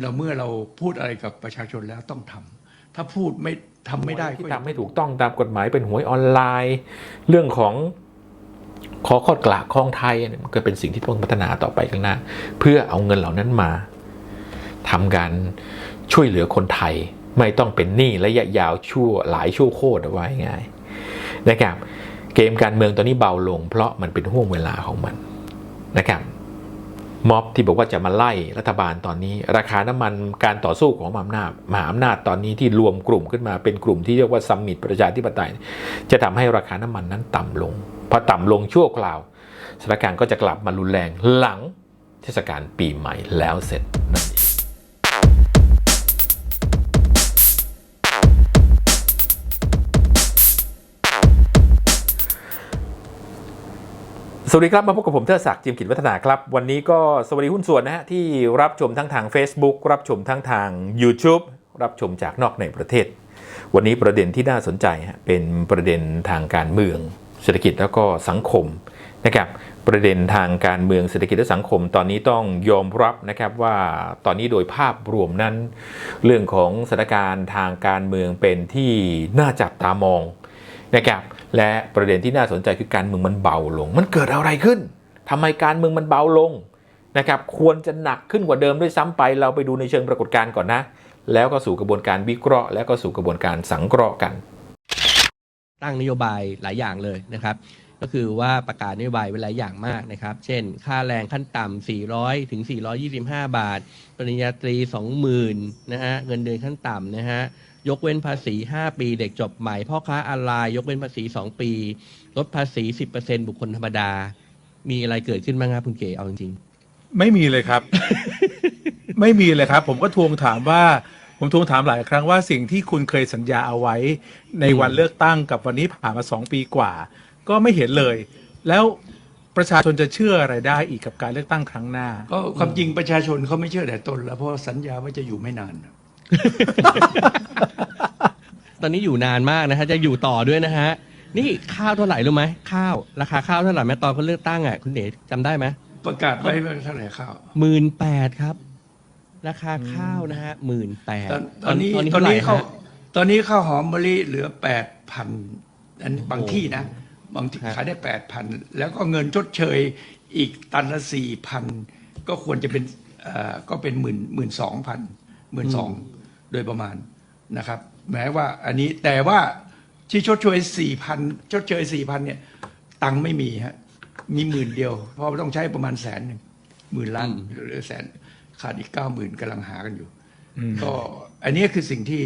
เราเมื่อเราพูดอะไรกับประชาชนแล้วต้องทำถ้าพูดไม่ทำไม่ได้ที่ก็ทำไม่ถูกต้องตามกฎหมายเป็นหวยออนไลน์ เรื่องของขอคอดกลากคลองไทยเนี่ยมันก็เป็นสิ่งที่ต้องพัฒนาต่อไปข้างหน้า เพื่อเอาเงินเหล่านั้นมาทำการช่วยเหลือคนไทย ไม่ต้องเป็นหนี้ระยะยาวชั่วหลายชั่วโคตรเอาไว้ง่ายนะครับเกมการเมืองตอนนี้เบาลง เพราะมันเป็นห่วงเวลาของมันนะครับ ม็อบที่บอกว่าจะมาไล่รัฐบาลตอนนี้ ราคาน้ำมันการต่อสู้ของมหาอำนาจมหาอำนาจตอนนี้ที่รวมกลุ่มขึ้นมาเป็นกลุ่มที่เรียกว่าซัมมิตประชาธิปไตย จะทำให้ราคาน้ำมันนั้นต่ำลงพอต่ำลงชั่วคราวสถานการณ์ก็จะกลับมารุนแรงหลังเทศกาลปีใหม่แล้วเสร็จนั่นเอง สวัสดีครับมาพบกับผมเทอศักดิ์จิมกิจวัฒนาครับ วันนี้ก็สวัสดีหุ้นส่วนนะฮะที่รับชมทั้งทาง Facebook รับชมทั้งทาง YouTube รับชมจากนอกในประเทศ วันนี้ประเด็นที่น่าสนใจฮะเป็นประเด็นทางการเมือง เศรษฐกิจแล้วก็สังคมนะครับประเด็นทางการเมืองเศรษฐกิจและสังคม ตอนนี้ต้องยอมรับนะครับว่าตอนนี้โดยภาพรวมนั้น เรื่องของสถานการณ์ทางการเมืองเป็นที่น่าจับตามองนะครับ และประเด็นที่น่าสนใจคือการเมืองมันเบาลง มันเกิดอะไรขึ้นทำไมการเมืองมันเบาลงนะครับควรจะหนักขึ้นกว่าเดิมด้วยซ้ำไป เราไปดูในเชิงปรากฏการณ์ก่อนนะ แล้วก็สู่กระบวนการวิเคราะห์ แล้วก็สู่กระบวนการสังเคราะห์กัน ตั้งนโยบายหลายอย่างเลยนะครับ ก็คือว่าประกาศนโยบายไว้หลายอย่างมากนะครับ เช่น ค่าแรงขั้นต่ำ400 ถึง 425 บาท ปริญญาตรี 20,000นะฮะเงินเดือนขั้นต่ำนะฮะ ยกเว้นภาษี 5 ปีเด็กจบใหม่พ่อค้าออนไลน์ยกเว้นภาษี 2 ปี ลดภาษี 10%บุคคลธรรมดา มีอะไรเกิดขึ้นบ้างครับคุณเก๋เอาจริงไม่มีเลยครับ ไม่มีเลยครับ ผมก็ทวงถามว่า ผมทวงถามหลายครั้งว่าสิ่งที่คุณเคยสัญญาเอาไว้ ในวันเลือกตั้งกับวันนี้ผ่านมาสองปีกว่า ก็ไม่เห็นเลย แล้วประชาชนจะเชื่ออะไรได้อีกกับการเลือกตั้งครั้งหน้า ก็ความจริงประชาชนเขาไม่เชื่อแต่ตนแล้วเพราะสัญญาว่าจะอยู่ไม่นานๆ ตอนนี้อยู่นานมากนะฮะจะอยู่ต่อด้วยนะฮะ นี่ข้าวเท่าไหร่รู้ไหมข้าวราคาข้าวเท่าไหร่ไหมตอนเขาเลือกตั้งอะคุณเอ๋จำได้ไหมประกาศไว้ว่าเท่าไหร่ข้าวหมื่นแปดครับ ราคาข้าวนะฮะหมื่นแปดตอนตอนนี้ตเท่อนไหร่นี้เขาฮะตอนนี้ข้าวหอมมะลิเหลือแปดพันอันบางที่นะ บางที่ฮะขายได้แปดพันแล้วก็เงินชดเชยอีกตันละสี่พันก็ควรจะเป็นเอ่อก็เป็นหมื่นหมื่นสองพันหมื่นสอง โดยประมาณนะครับ แม้ว่าอันนี้แต่ว่าที่ชดเชยสี่พันชดเชยสี่พันเนี่ย ตังค์ไม่มีฮะมีหมื่นเดียวเพราะว่าต้องใช้ประมาณแสนหนึ่งหมื่นล้านหรือแสนขาดอีกเก้าหมื่นกำลังหากันอยู่ก็อันนี้คือสิ่งที่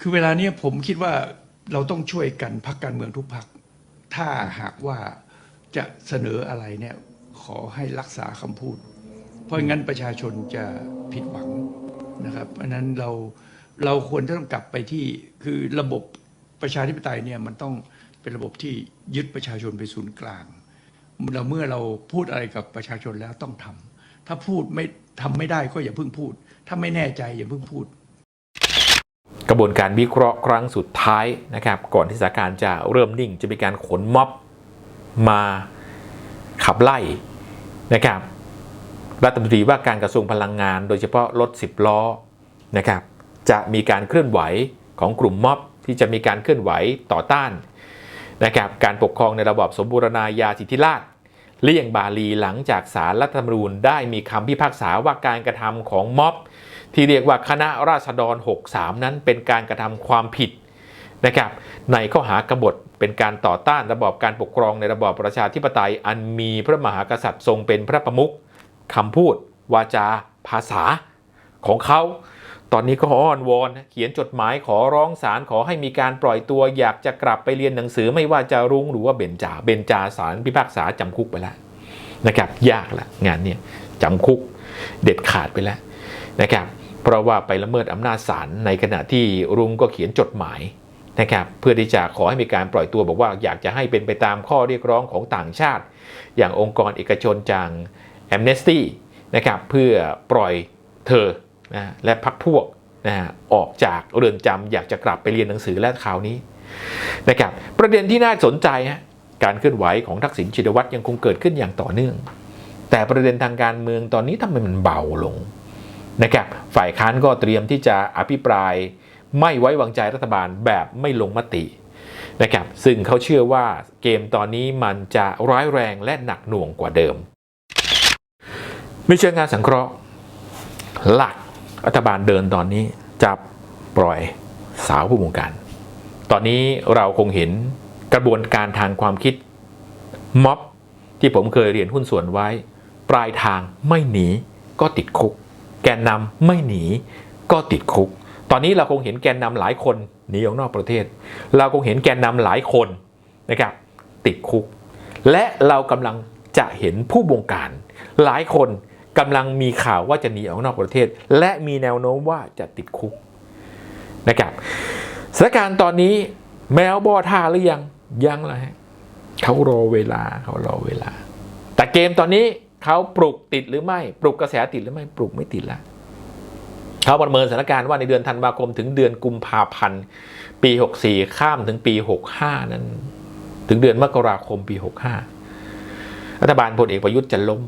คือเวลาเนี้ยผมคิดว่าเราต้องช่วยกันพักการเมืองทุกพัก ถ้าหากว่าจะเสนออะไรเนี่ย ขอให้รักษาคำพูด เพราะงั้นประชาชนจะผิดหวัง นะครับเพราะนั้นเราเราควรจะต้องกลับไปที่คือระบบประชาธิปไตยเนี่ยมันต้องเป็นระบบที่ยึดประชาชนเป็นศูนย์กลางเราเมื่อเราพูดอะไรกับประชาชนแล้วต้องทำถ้าพูดไม่ทำไม่ได้ก็อย่าเพิ่งพูด ถ้าไม่แน่ใจอย่าเพิ่งพูด กระบวนการวิเคราะห์ครั้งสุดท้ายนะครับ ก่อนที่สถานการณ์จะเริ่มนิ่ง จะมีการขนม็อบมาขับไล่นะครับ รัฐมนตรีว่าการกระทรวงพลังงาน โดยเฉพาะรถ10 ล้อนะครับจะมีการเคลื่อนไหวของกลุ่มม็อบที่จะมีการเคลื่อนไหวต่อต้านนะครับการปกครองในระบอบสมบูรณาญาสิทธิราชเลี่ยงบาลีหลังจากสารรัฐธรรมนูญได้มีคำพิพากษาว่าการกระทำของม็อบ ที่เรียกว่าคณะราษฎร 63 นั้นเป็นการกระทำความผิดนะครับในข้อหากบฏเป็นการต่อต้านระบอบการปกครองในระบอบประชาธิปไตยอันมีพระมหากษัตริย์ทรงเป็นพระประมุข คำพูด วาจา ภาษาของเขา ตอนนี้ก็อ้อนวอน เขียนจดหมายขอร้องศาลขอให้มีการปล่อยตัว อยากจะกลับไปเรียนหนังสือไม่ว่าจะรุ้งหรือว่าเบนจา เบนจาศาลพิพากษาจำคุกไปแล้วนะครับ ยากละงานเนี่ยจำคุกเด็ดขาดไปแล้วนะครับ เพราะว่าไปละเมิดอำนาจศาลในขณะที่รุ้งก็เขียนจดหมายนะครับเพื่อที่จะขอให้มีการปล่อยตัวบอกว่าอยากจะให้เป็นไปตามข้อเรียกร้องของต่างชาติ อย่างองค์กรเอกชนจาง แอมเนสตี้นะครับเพื่อปล่อยเธอนะและพักพวกนะฮะออกจากเรือนจำอยากจะกลับไปเรียนหนังสือและคราวนี้นะครับประเด็นที่น่าสนใจฮะการเคลื่อนไหวของทักษิณชินวัตรยังคงเกิดขึ้นอย่างต่อเนื่อง แต่ประเด็นทางการเมืองตอนนี้ทำไมมันเบาลงนะครับฝ่ายค้านก็เตรียมที่จะอภิปรายไม่ไว้วางใจรัฐบาลแบบไม่ลงมตินะครับซึ่งเขาเชื่อว่าเกมตอนนี้มันจะร้ายแรงและหนักหน่วงกว่าเดิม ในเชิงงานสังเคราะห์ หลักรัฐบาลเดินตอนนี้จะปล่อยสาวผู้บงการ ตอนนี้เราคงเห็นกระบวนการทางความคิดม็อบที่ผมเคยเรียนหุ้นส่วนไว้ ปลายทางไม่หนีก็ติดคุก แกนนำไม่หนีก็ติดคุก ตอนนี้เราคงเห็นแกนนำหลายคนหนีออกนอกประเทศ เราคงเห็นแกนนำหลายคนนะครับติดคุก และเรากำลังจะเห็นผู้บงการ หลายคน กำลังมีข่าวว่าจะหนีออกนอกประเทศ และมีแนวโน้มว่าจะติดคุกนะครับสถานการณ์ตอนนี้แมวบอท่าหรือยังยังเลยฮะเขารอเวลาเขารอเวลา แต่เกมตอนนี้เขาปลุกติดหรือไม่ ปลุกกระแสติดหรือไม่ปลุกไม่ติดละเขาประเมินสถานการณ์ว่าในเดือนธันวาคมถึงเดือนกุมภาพันธ์ปี 64 ข้ามถึงปี 65 นั้น ถึงเดือนมกราคมปี 65 รัฐบาลพลเอกประยุทธ์จะล้ม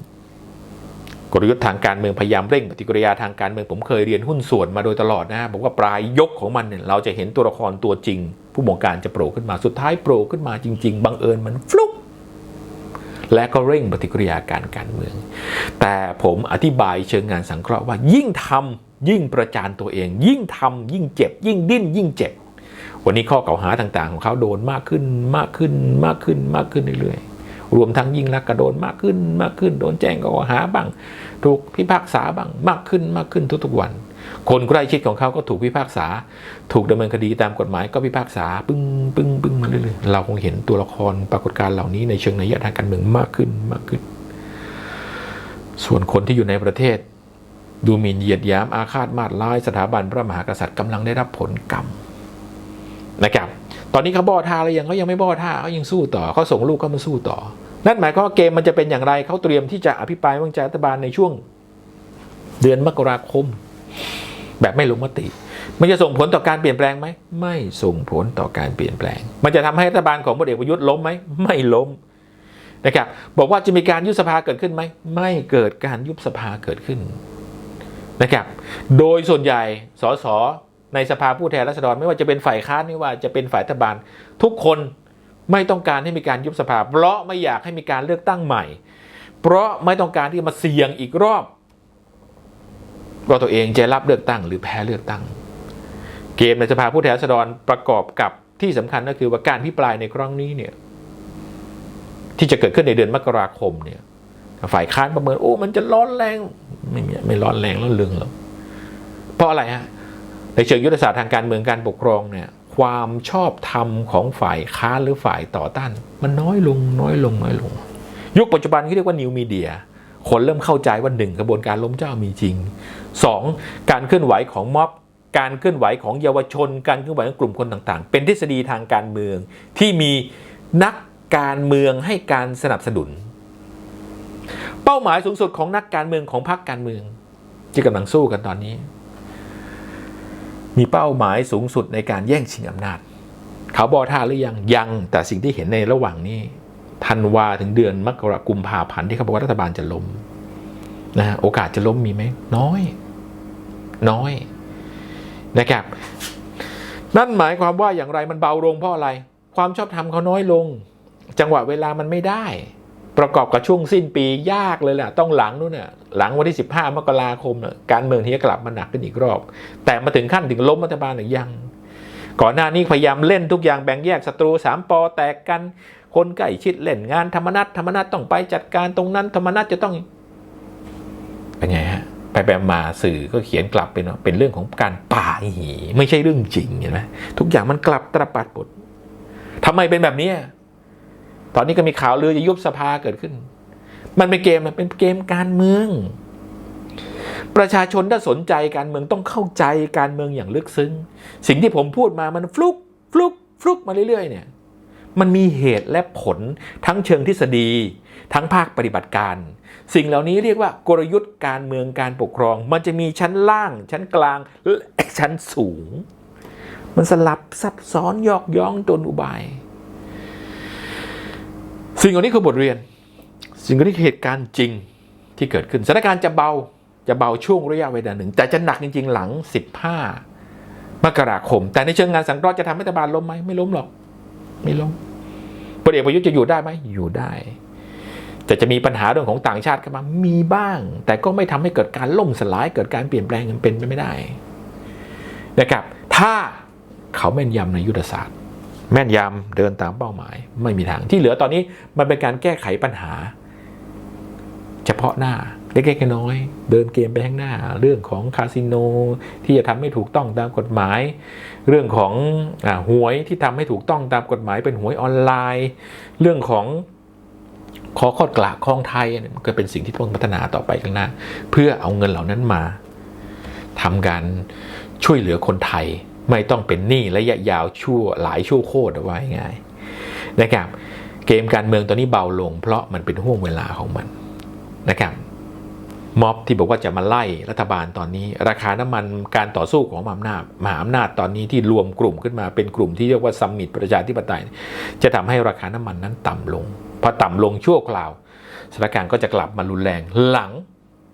กลยุทธ์ทางการเมืองพยายามเร่งปฏิกิริยาทางการเมืองผมเคยเรียนหุ้นส่วนมาโดยตลอดนะบอกว่าปลายยกของมันเนี่ยเราจะเห็นตัวละครตัวจริง ผู้บงการจะโผล่ขึ้นมาสุดท้ายโผล่ขึ้นมาจริง ๆ บังเอิญมันฟลุกและก็เร่งปฏิกิริยาการการเมือง แต่ผมอธิบายเชิงงานสังเคราะห์ว่ายิ่งทำยิ่งประจานตัวเอง ยิ่งทำยิ่งเจ็บ ยิ่งดิ้น ยิ่งเจ็บ วันนี้ข้อกล่าวหาต่างๆ ของเขาโดนมากขึ้นมากขึ้นมากขึ้นมากขึ้นเรื่อยๆ รวมทั้งยิ่งรักษณ์ก็โดนมากขึ้นมากขึ้นโดนแจ้งข้อหาบ้าง ถูกพิพากษาบ้างมากขึ้นมากขึ้นทุกๆวัน คนใกล้ชิดของเขาก็ถูกพิพากษา ถูกดำเนินคดีตามกฎหมายก็พิพากษาปึ้งปึ้งปึ้งมาเรื่อยๆเราคงเห็นตัวละครปรากฏการณ์เหล่านี้ในเชิงนัยยะทางการเมืองมากขึ้นมากขึ้น ส่วนคนที่อยู่ในประเทศ ดูหมิ่นเหยียดหยามอาฆาตมาดร้ายสถาบันพระมหากษัตริย์กำลังได้รับผลกรรมนะครับ ตอนนี้เขาบอท่าแล้วยังเขายังไม่บอท่าเขายังสู้ต่อเขาส่งลูกเขามาสู้ต่อ นั่นหมายความว่าเกมมันจะเป็นอย่างไรเขาเตรียมที่จะอภิปรายวางใจรัฐบาลในช่วงเดือนมกราคม แบบไม่ลงมติ มันจะส่งผลต่อการเปลี่ยนแปลงไหมไม่ส่งผลต่อการเปลี่ยนแปลง มันจะทำให้รัฐบาลของพลเอกประยุทธ์ล้มไหมไม่ล้มนะครับบอกว่าจะมีการยุบสภาเกิดขึ้นไหมไม่เกิดการยุบสภาเกิดขึ้นนะครับโดยส่วนใหญ่สส ในสภาผู้แทนราษฎรไม่ว่าจะเป็นฝ่ายค้านไม่ว่าจะเป็นฝ่ายรัฐบาล ทุกคนไม่ต้องการให้มีการยุบสภา เพราะไม่อยากให้มีการเลือกตั้งใหม่ เพราะไม่ต้องการที่จะมาเสี่ยงอีกรอบว่าตัวเองจะรับเลือกตั้งหรือแพ้เลือกตั้ง เกมในสภาผู้แทนราษฎรประกอบกับที่สำคัญก็คือว่าการพิปรายในครั้งนี้เนี่ยที่จะเกิดขึ้นในเดือนมกราคมเนี่ยฝ่ายค้านประเมินโอ้ มันจะร้อนแรง ไม่ไม่ร้อนแรงแล้วเรืองหรอกเพราะอะไรฮะ ในเชิงยุทธศาสตร์ทางการเมืองการปกครองเนี่ยความชอบธรรมของฝ่ายค้านหรือฝ่ายต่อต้าน มันน้อยลงน้อยลงน้อยลง ยุคปัจจุบันที่เรียกว่านิวมีเดียคนเริ่มเข้าใจว่าหนึ่งกระบวนการล้มเจ้ามีจริงสองการเคลื่อนไหวของม็อบการเคลื่อนไหวของเยาวชน การเคลื่อนไหวของกลุ่มคนต่างๆ เป็นทฤษฎีทางการเมือง ที่มีนักการเมืองให้การสนับสนุน เป้าหมายสูงสุดของนักการเมืองของพรรคการเมืองที่กำลังสู้กันตอนนี้ มีเป้าหมายสูงสุดในการแย่งชิงอำนาจ เขาบอท่าหรือยังยังแต่สิ่งที่เห็นในระหว่างนี้ธันวาถึงเดือนมกรากุมภาพันที่เขาบอกว่ารัฐบาลจะล้มนะฮะโอกาสจะล้มมีไหมน้อย น้อยนะครับ นั่นหมายความว่าอย่างไรมันเบาลงเพราะอะไร ความชอบธรรมเขาน้อยลง จังหวะเวลามันไม่ได้ ประกอบกับช่วงสิ้นปียากเลยแหละต้องหลังนู้นน่ะหลังวันที่ 15 มกราคมน่ะการเมืองที่จะกลับมาหนักขึ้นอีกรอบ แต่มาถึงขั้นถึงล้มรัฐบาลหรือยัง ก่อนหน้านี้พยายามเล่นทุกอย่างแบ่งแยกศัตรูสามปอแตกกัน คนใกล้ชิดเล่นงานธรรมนัตธรรมนัตต้องไปจัดการตรงนั้นธรรมนัตจะต้องเป็นไงฮะไปไปมาสื่อก็เขียนกลับเป็นเป็นเรื่องของการป่าหีไม่ใช่เรื่องจริงเห็นไหมทุกอย่างมันกลับตรปัดหมดทำไมเป็นแบบนี้ ตอนนี้ก็มีข่าวลือจะยุบสภาเกิดขึ้น มันเป็นเกมนะเป็นเกมการเมือง ประชาชนถ้าสนใจการเมืองต้องเข้าใจการเมืองอย่างลึกซึ้ง สิ่งที่ผมพูดมามันฟลุกฟลุกฟลุกมาเรื่อยๆเนี่ย มันมีเหตุและผลทั้งเชิงทฤษฎี ทั้งภาคปฏิบัติการ สิ่งเหล่านี้เรียกว่ากลยุทธ์การเมืองการปกครอง มันจะมีชั้นล่าง ชั้นกลางและชั้นสูง มันสลับซับซ้อนยอกย้องจนอุบาย สิ่งเหล่านี้คือบทเรียน สิ่งเหล่านี้คือเหตุการณ์จริงที่เกิดขึ้นสถานการณ์จะเบาจะเบาช่วงระยะเวลาหนึ่ง แต่จะหนักจริง ๆ หลัง 15 มกราคม แต่ในเชิงงานสังเคราะห์จะทำให้รัฐบาลล้มไหมไม่ล้มหรอก ไม่ล้มพลเอกประยุทธ์จะอยู่ได้ไหมอยู่ได้จะจะมีปัญหาเรื่องของต่างชาติเข้ามามีบ้าง แต่ก็ไม่ทำให้เกิดการล่มสลายเกิดการเปลี่ยนแปลงกันเป็นไปไม่ได้นะครับ ถ้าเขาแม่นยำในยุทธศาสตร์ แม่นยำเดินตามเป้าหมาย ไม่มีทางที่เหลือตอนนี้มันเป็นการแก้ไขปัญหา เฉพาะหน้าเล็กๆน้อยๆเดินเกมไปข้างหน้า เรื่องของคาสิโนที่จะทำให้ถูกต้องตามกฎหมาย เรื่องของอหวยที่ทำให้ถูกต้องตามกฎหมายเป็นหวยออนไลน์ เรื่องของขอคอดกลากคลองไทยนี่มันก็เป็นสิ่งที่ต้องพัฒนาต่อไปข้างหน้า เพื่อเอาเงินเหล่านั้นมาทำการช่วยเหลือคนไทย ไม่ต้องเป็นหนี้ระยะยาวชั่วหลายชั่วโคตรเอาไว้ง่ายนะครับ เกมการเมืองตอนนี้เบาลง เพราะมันเป็นห่วงเวลาของมันนะครับม็อบที่บอกว่าจะมาไล่รัฐบาลตอนนี้ ราคาน้ำมันการต่อสู้ของมหาอำนาจมหาอำนาจตอนนี้ที่รวมกลุ่มขึ้นมาเป็นกลุ่มที่เรียกว่าซัมมิตประชาธิปไตย จะทำให้ราคาน้ำมันนั้นต่ำลงพอต่ำลงชั่วคราวสถานการณ์ก็จะกลับมารุนแรงหลัง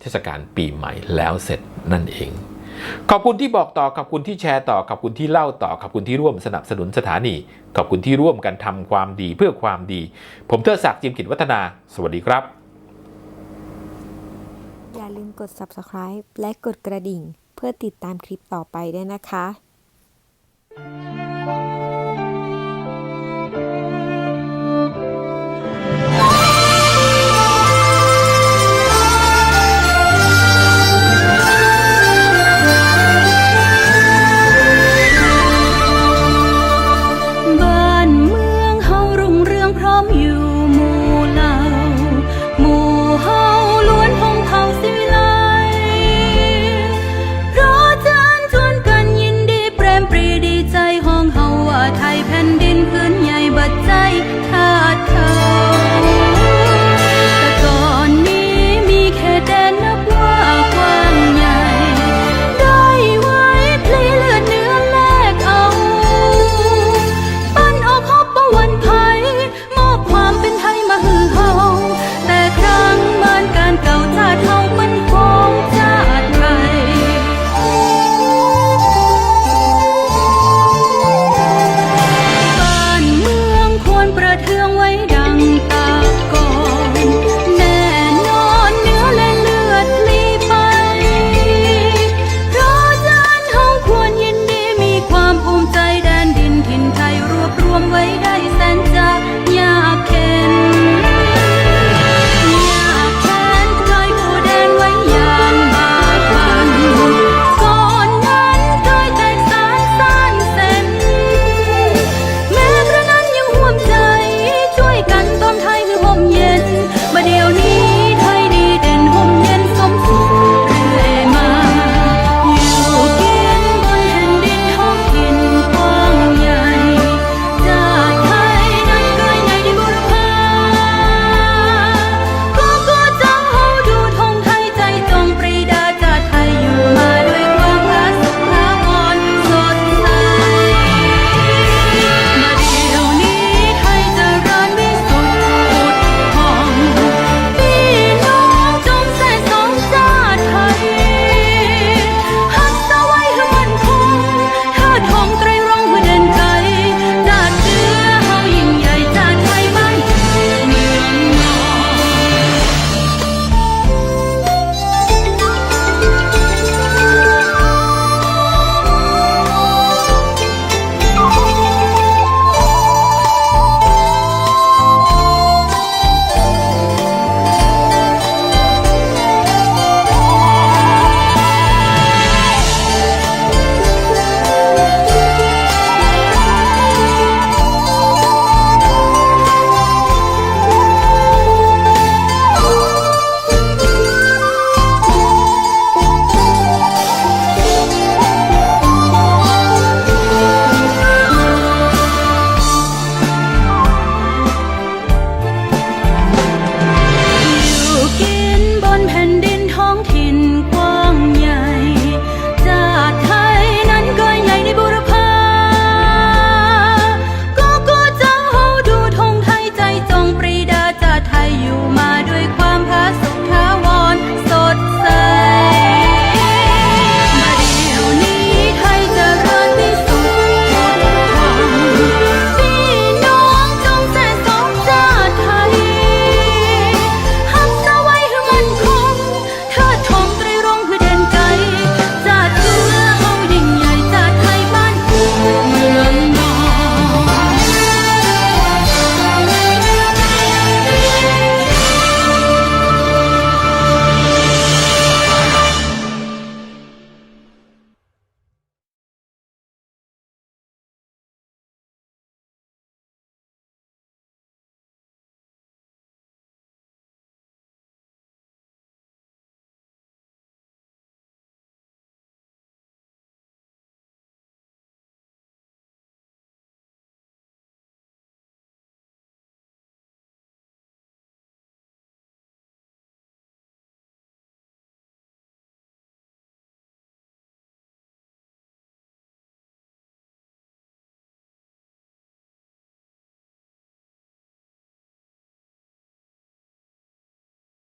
เทศกาลปีใหม่แล้วเสร็จนั่นเอง ขอบคุณที่บอกต่อขอบคุณที่แชร์ต่อขอบคุณที่เล่าต่อขอบคุณที่ร่วมสนับสนุนสถานี ขอบคุณที่ร่วมกันทำความดีเพื่อความดี ผมเทอศักดิ์จิมกิจวัฒนา สวัสดีครับ อย่าลืมกด subscribe และกดกระดิ่ง เพื่อติดตามคลิปต่อไปด้วยนะคะ